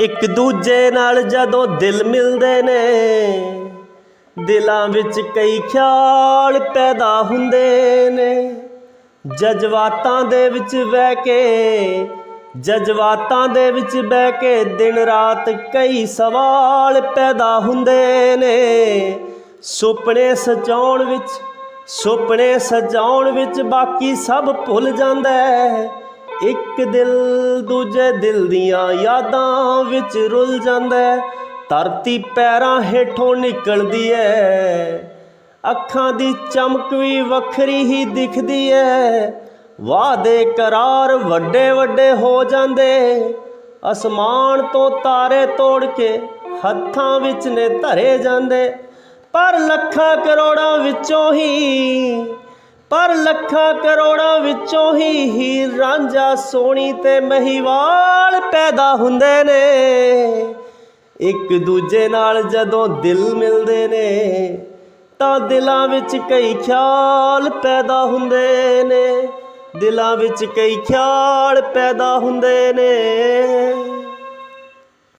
ਇੱਕ ਦੂਜੇ ਨਾਲ ਜਦੋਂ ਦਿਲ ਮਿਲਦੇ ਨੇ, ਦਿਲਾਂ ਵਿੱਚ ਕਈ ਖਿਆਲ ਪੈਦਾ ਹੁੰਦੇ ਨੇ। ਜਜ਼ਬਾਤਾਂ ਦੇ ਵਿੱਚ ਬਹਿ ਕੇ, ਜਜ਼ਬਾਤਾਂ ਦੇ ਵਿੱਚ ਬਹਿ ਕੇ ਦਿਨ ਰਾਤ ਕਈ ਸਵਾਲ ਪੈਦਾ ਹੁੰਦੇ ਨੇ। ਸੁਪਨੇ ਸਜਾਉਣ ਵਿੱਚ, ਸੁਪਨੇ ਸਜਾਉਣ ਵਿੱਚ ਬਾਕੀ ਸਭ ਭੁੱਲ ਜਾਂਦਾ ਹੈ। ਇੱਕ ਦਿਲ ਦੂਜੇ ਦਿਲ ਦੀਆਂ ਯਾਦਾਂ ਵਿੱਚ ਰੁੱਲ ਜਾਂਦਾ ਧਰਤੀ ਪੈਰਾਂ ਹੇਠੋਂ ਨਿਕਲਦੀ ਹੈ। ਅੱਖਾਂ ਦੀ ਚਮਕ ਵੀ ਵੱਖਰੀ ਹੀ ਦਿਖਦੀ ਐ ਵਾਅਦੇ ਕਰਾਰ ਵੱਡੇ ਵੱਡੇ ਹੋ ਜਾਂਦੇ। ਅਸਮਾਨ ਤੋਂ ਤਾਰੇ ਤੋੜ ਕੇ ਹੱਥਾਂ ਵਿੱਚ ਨੇ ਧਰੇ ਜਾਂਦੇ। ਪਰ ਲੱਖਾਂ ਕਰੋੜਾਂ ਵਿੱਚੋਂ ਹੀ ਪਰ ਲੱਖਾਂ ਕਰੋੜਾਂ ਵਿੱਚੋਂ ਹੀ ਹੀਰ ਰਾਂਝਾ ਸੋਹਣੀ ਤੇ ਮਹੀਵਾਲ ਪੈਦਾ ਹੁੰਦੇ ਨੇ। ਇੱਕ ਦੂਜੇ ਨਾਲ ਜਦੋਂ ਦਿਲ ਮਿਲਦੇ ਨੇ, ਤਾਂ ਦਿਲਾਂ ਵਿੱਚ ਕਈ ਖਿਆਲ ਪੈਦਾ ਹੁੰਦੇ ਨੇ। ਦਿਲਾਂ ਵਿੱਚ ਕਈ ਖਿਆਲ ਪੈਦਾ ਹੁੰਦੇ ਨੇ।